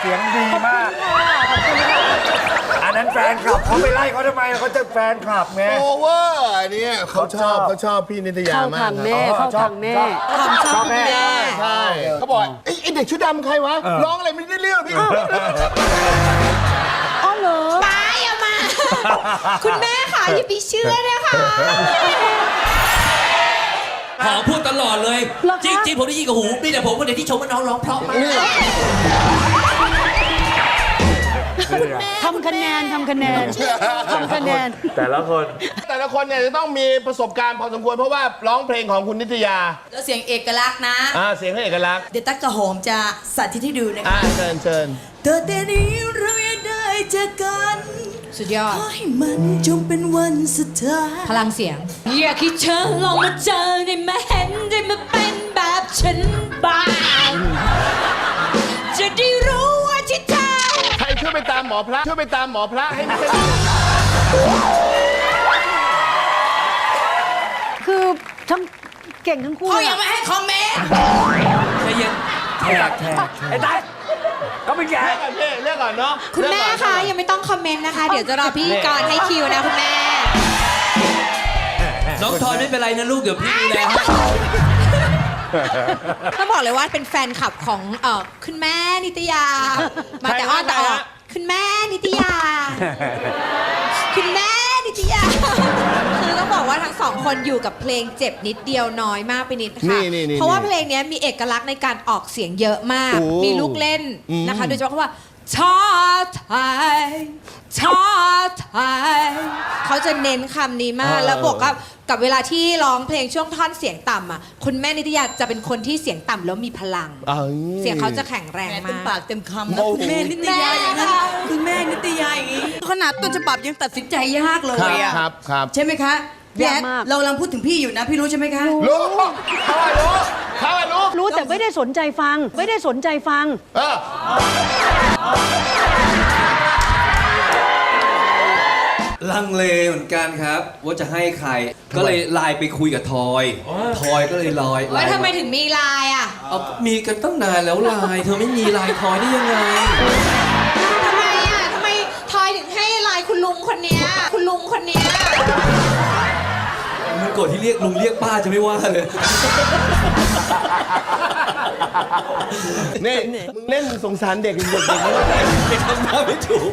เสียงดีมาก อันนั้นแฟนคลับเขาไปไล่เขาทำไมเขาจะแฟนคลับไง โอเวอร์อันเนี้ยเขาชอบเขาชอบเขาชอบพี่นิตยาเข้ามากทางแม่อ๋อเข้าชอบทางแม่ชอบชอบคุณแม่ใช่เขาบอกไอ้ไอ้เด็กชุดดำใครวะร้องอะไรไม่ได้เรื่องพี่อ๋อเหรอไปเอามา คุณแม่ค่ะอย่าไปเชื่อนะคะหอมพูดตลอดเลยเหรอคะจริงๆ ผมได้ยินกับหูมีแต่ผมคนเดียวที่ชมว่าน้องร้องเพราะมาก ทำคะแนนทำคะแนนทำคะแนน แต่ละคน แต่ละคนเนี่ยจะต้องมีประสบการณ์พอสมควรเพราะว่าร้องเพลงของคุณนิตยาแล้วเสียงเอกลักษณ์นะ อ่าเสียงเขาเอกลักษณ์เดี๋ยวตั๊กกับหอมจะสาธิตให้ดูนะอ่าคะ เชิญเชิญเธอแต่นี้เรายังได้เจอกันสุดยอดให้มันจงเป็นวันสุดท้าย พลังเสียง อยากให้เธอลองมาเจอได้มาเห็นได้ หมอพระช่วยไปตามหมอพระให้ไม่ใช่คือทั้งเก่งทั้งคู่เขาอะยังไม่ให้คอมเมนต์ใจเย็นแขกแขกไอ้ตายเขาเป็นแขเรียกกก่อนพี่เรียกก่อนเนาะคุณแม่เรียกก่คะอนยังไม่ต้องคอมเมนต์นะคะ เดี๋ยวจะรอพธี่กรให้คิวนะคุณแม่ น้องทอยไม่เป็นไรนะลูกเดี๋ยวพี่ดูแลให้ต้องบอกเลยว่าเป็นแฟนคลับของเอ่อคุณแม่นิตยา มาแต่อ้อนแต่ออก คุณแม่นิตยา คุณแม่นิตยา คือต้องบอกว่าทั้งสองคนอยู่กับเพลงเจ็บนิดเดียวน้อยมากไปนิดค่ะ นี่นี่นี่เพราะว่าเพลงเนี้ยมีเอกลักษณ์ในการออกเสียงเยอะมาก โอ้มีลูกเล่นนะคะอืมโดยเฉพาะคำว่า ชาไทยชาไทยเขาจะเน้นคำนี้มากแล้วบวกกับกับเวลาที่ร้องเพลงช่วงท่อนเสียงต่ำอะ คุณแม่นิตยาจะเป็นคนที่เสียงต่ำแล้วมีพลัง อ้าวเสียงเขาจะแข็งแรงแม่มาเต็มกปากเต็มคำนะโอ้โห คุณแม่นิตยาอย่างนั้นแม่ค่ะคุณแม่นิตยาอย่างนี้ขนาดต้นฉบับยังตัดสินใจยากเลครับยอะครับครับใช่ไหมคะพี่แอดยากมาก เรากำลังพูดถึงพี่อยู่นะ พี่รู้ใช่ไหมคะ รู้เขาอะรู้เขาอะรู้รู้แต่ไม่ได้สนใจฟัง ไม่ได้สนใจฟัง เออ ลังเลเหมือนกันครับ ว่าจะให้ใคร ก็เลยไลน์ไปคุยกับทอย ทอยก็เลยลอยไลว่าน์ทำไมถึงมีลายอะ เอามีกันตั้งนานแล้วไลน์เธอไม่มีไลน์ทอยได้ยังไง กรธที่เรียกลุงเรียกป้าจะไม่ว่าเลย นี่มึงเล่นสงสารเด็กเด็กๆไปทำหน้าไม่ถูก